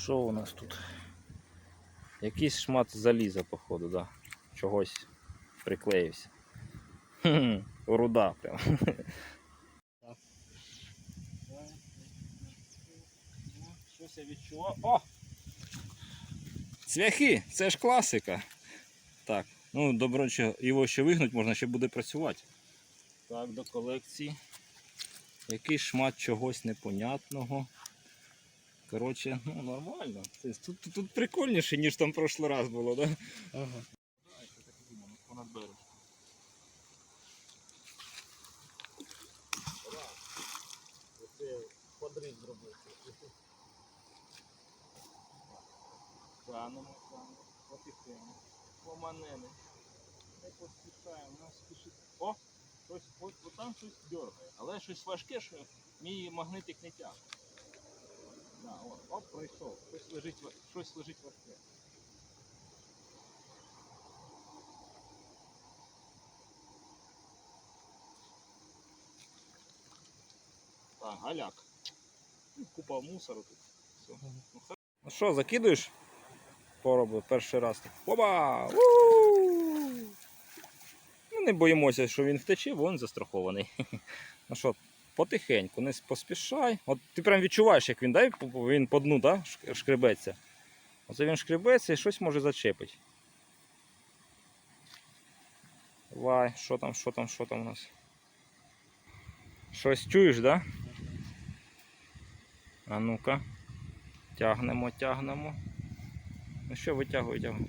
що у нас тут? Якийсь шмат заліза, походу, да. Чогось приклеївся. Руда прям. Щось я відчував. О! Цвяхи! Це ж класика. Так, ну добре, що його ще вигнуть, можна ще буде працювати. Так, до колекції. Якийсь шмат чогось непонятного. Коротше, ну нормально. Тут, тут, тут прикольніше, ніж там прошлий раз було, так? Да? Ага. Понад берег. Оце подріз зробити. Тянемо, тянемо, потихеньку, поманени. Не поспішаємо, не спішить. О! Щось, от там щось дергає, але щось важке, що мій магнитик не тягне. Да, от, оп, пройшов. Щось лежить, щось лежить важке. Так, галяк. Ну, Купа мусору тут. Все. Ну, Ну що, закидуєш? Пороби перший раз. Опа! У! Ну, не боїмося, що він втече, бо він застрахований. Ну що, потихеньку, не поспішай. От ти прям відчуваєш, як він дай, він по дну да, шкребеться. Оце він шкребеться і щось може зачепити. Давай, що там, що там, що там у нас? Щось чуєш? Да? А ну-ка. Тягнемо, тягнемо. Ну що, витягуй, витягуй.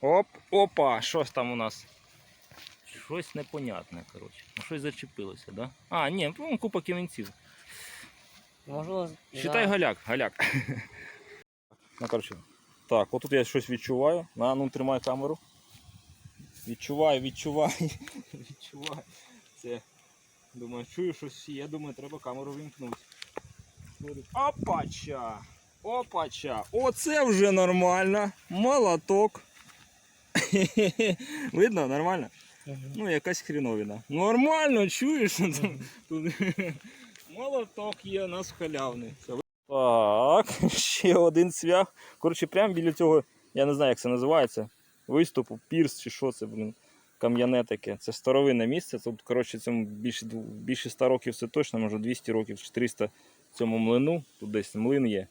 Оп, опа, щось там у нас. Щось непонятне, коротше. Ну щось зачепилося, да? А, ні, ну, купа кінців. Можливо, Считай галяк, галяк. ну, коротше. Так, отут я щось відчуваю. На, ну тримай камеру. Відчуваю, відчуваю. відчуваю. Це. Думаю, чую щось, я думаю, треба камеру вімкнути. Опача! Опача! Оце вже нормально. Молоток. Видно, нормально? Ну, якась хріновина. Нормально, чуєш? Тут молоток є у нас халявний. Так, ще один цвях. Коротше, прямо біля цього, я не знаю, як це називається. Виступу, пірс чи що це, блін. Кам'яне таке. Це старовинне місце. Тут, коротше, цьому більше, більше 100 років це точно, може 200 років, 400 цьому млину. Тут десь млин є.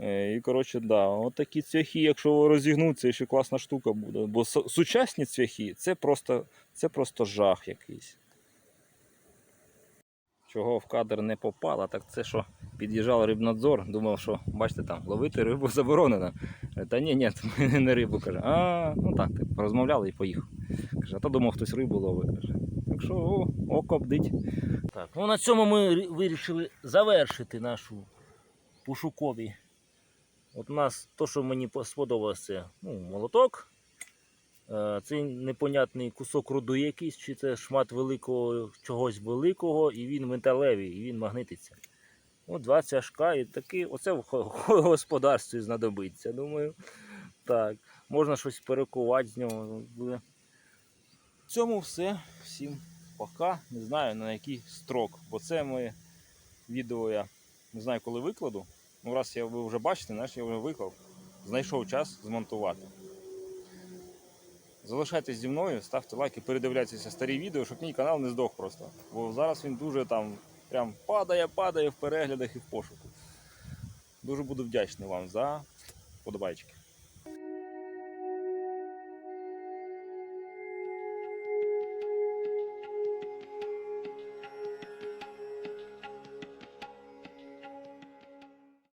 Е, І, коротше, да, от такі цвяхи, якщо розігнуть, це ще класна штука буде. Бо сучасні цвяхи це просто, це просто жах якийсь. Чого в кадр не попало, так це що під'їжджав рибнадзор, думав, що бачите там, ловити рибу заборонено. Е, Та ні, ні, ми не рибу каже. А, ну так, розмовляли і поїхав. Каже, а то думав, хтось рибу ловить. Каже. Так що о, око бдить. Так, ну на цьому ми вирішили завершити нашу пошукові. От у нас то, що мені сподобалося, ну, молоток. Е, Це непонятний кусок руди якийсь, чи це шмат великого чогось великого, і він металевий, і він магнититься. От два цяжка і таки, оце в господарстві знадобиться. Думаю, так, можна щось перекувати з нього. Буде. В цьому все. Всім пока. Не знаю на який строк, бо це моє відео я не знаю, коли викладу. Ну, раз я ви вже бачите, знаєш, я вже виклав. Знайшов час змонтувати. Залишайтесь зі мною, ставте лайки, передивляйтеся старі відео, щоб мій канал не здох просто. Бо зараз він дуже там прям падає, падає в переглядах і в пошуку. Дуже буду вдячний вам за подобайки.